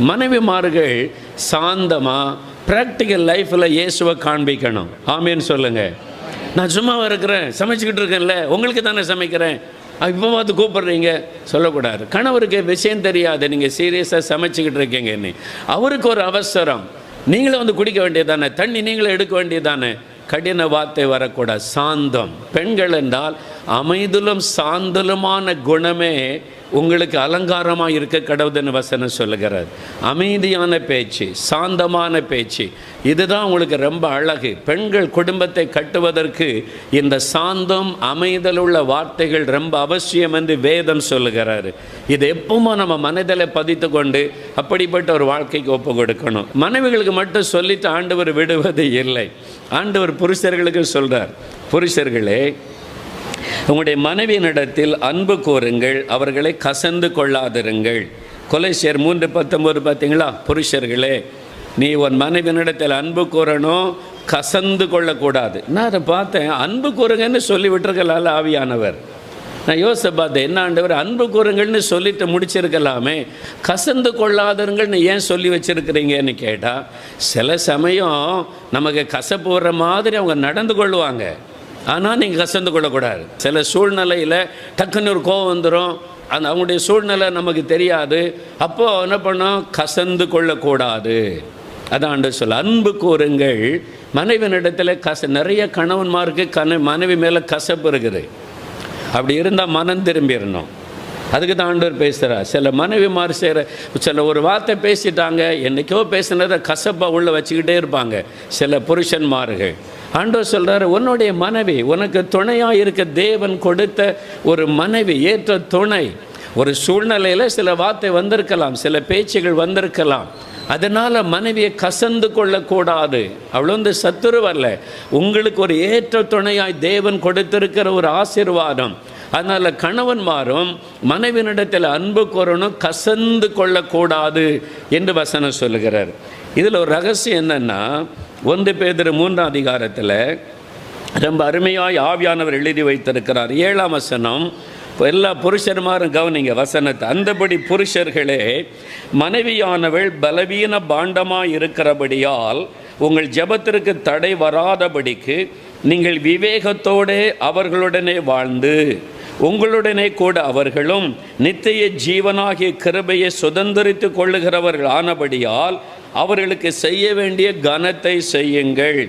மனைவிமார்கள் சாந்தமாக ப்ராக்டிக்கல் லைஃப்பில் இயேசுவை காண்பிக்கணும். ஆமேன்னு சொல்லுங்கள் நான் சும்மாவா இருக்கிறேன் சமைச்சிக்கிட்டு இருக்கேன்ல உங்களுக்கு தானே சமைக்கிறேன். இப்போ பார்த்து கூப்பிட்றீங்க? சொல்லக்கூடாது. கணவருக்கு விஷயம் தெரியாது நீங்கள் சீரியஸாக சமைச்சிக்கிட்டு இருக்கீங்கன்னு. அவருக்கு ஒரு அவசரம். நீங்களும் வந்து குடிக்க வேண்டியதானே தண்ணி நீங்களும் எடுக்க வேண்டியதானே கடின வார்த்தை வரக்கூடாது சாந்தம். பெண்கள் என்றால் அமைதிலும் சாந்தலுமான குணமே உங்களுக்கு அலங்காரமாக இருக்க கடவுதுன்னு வசனம் சொல்லுகிறார். அமைதியான பேச்சு சாந்தமான பேச்சு இதுதான் உங்களுக்கு ரொம்ப அழகு. பெண்கள் குடும்பத்தை கட்டுவதற்கு இந்த சாந்தம் அமைதலுள்ள வார்த்தைகள் ரொம்ப அவசியம் என்று வேதம் சொல்லுகிறாரு. இது எப்பவுமே நம்ம மனதில் பதித்து கொண்டு அப்படிப்பட்ட ஒரு வாழ்க்கைக்கு ஒப்பு கொடுக்கணும். மனைவிகளுக்கு மட்டும் சொல்லிட்டு ஆண்டவர் விடுவது இல்லை. ஆண்டவர் புருஷர்களுக்கு சொல்கிறார் புருஷர்களே உங்களுடைய மனைவியினிடத்தில் அன்பு கூறுங்கள் அவர்களை கசந்து கொள்ளாதிருங்கள். கொலைசியர் மூன்று பத்தொம்போது பார்த்தீங்களா? புருஷர்களே நீ உன் மனைவியினிடத்தில் அன்பு கூறணும் கசந்து கொள்ளக்கூடாது. நான் அதை பார்த்தேன் அன்பு கூறுங்கன்னு சொல்லி விட்டுருக்கலால ஆவியானவர். நான் யோசிச்சு பார்த்தேன் என்ன ஆண்டவர் அன்பு கூறுங்கள்னு சொல்லிட்டு முடிச்சிருக்கலாமே. கசந்து கொள்ளாதருங்கள்னு ஏன் சொல்லி வச்சுருக்கிறீங்கன்னு கேட்டால் சில சமயம் நமக்கு கசப்பு வர்ற மாதிரி அவங்க நடந்து கொள்வாங்க ஆனால் நீங்கள் கசந்து கொள்ளக்கூடாது. சில சூழ்நிலையில் டக்குன்னு ஒரு கோவம் வந்துடும் அந்த அவங்களுடைய சூழ்நிலை நமக்கு தெரியாது. அப்போது என்ன பண்ணோம்? கசந்து கொள்ளக்கூடாது. அதான் சொல்ல அன்பு கூறுங்கள். மனைவினிடத்தில் கச நிறைய கணவன்மாருக்கு கண மனைவி மேலே கசப்பு இருக்குது. அப்படி இருந்தால் மனம் திரும்பிடணும். அதுக்கு தான் ஆண்டவர் பேசுகிறார் சில மனைவிமார் செய்கிற சில ஒரு வார்த்தை பேசிட்டாங்க என்றைக்கோ பேசுனதை கசப்பாக உள்ளே வச்சுக்கிட்டே இருப்பாங்க சில புருஷன்மார்கள் ஆண்டவர் சொல்கிறார் உன்னுடைய மனைவி உனக்கு துணையாக இருக்க தேவன் கொடுத்த ஒரு மனைவி ஏற்ற துணை. ஒரு சூழ்நிலையில் சில வார்த்தை வந்திருக்கலாம் சில பேச்சுகள் வந்திருக்கலாம். அதனால் மனைவியை கசந்து கொள்ளக்கூடாது. அவ்வளோ வந்து சத்துருவல்ல உங்களுக்கு ஒரு ஏற்ற துணையாய் தேவன் கொடுத்திருக்கிற ஒரு ஆசீர்வாதம். அதனால் கணவன்மாரும் மனைவினிடத்தில் அன்பு கூறணும் கசந்து கொள்ளக்கூடாது என்று வசனம் சொல்லுகிறார். இதில் ஒரு ரகசியம் என்னென்னா ஒன்று பேதர் மூன்றாம் அதிகாரத்தில் ரொம்ப அருமையாய் ஆவியானவர் எழுதி வைத்திருக்கிறார். ஏழாம் வசனம் இப்போ எல்லா புருஷருமாரும் கவனிங்க வசனத்தை. அந்தபடி புருஷர்களே மனைவியானவள் பலவீன பாண்டமாக இருக்கிறபடியால் உங்கள் ஜெபத்திற்கு தடை வராதபடிக்கு நீங்கள் விவேகத்தோடே அவர்களுடனே வாழ்ந்து உங்களுடனே கூட அவர்களும் நித்திய ஜீவனாகிய கிருபையை சுதந்திரித்து கொள்ளுகிறவர்கள் ஆனபடியால் அவர்களுக்கு செய்ய வேண்டிய கனத்தை செய்யுங்கள்.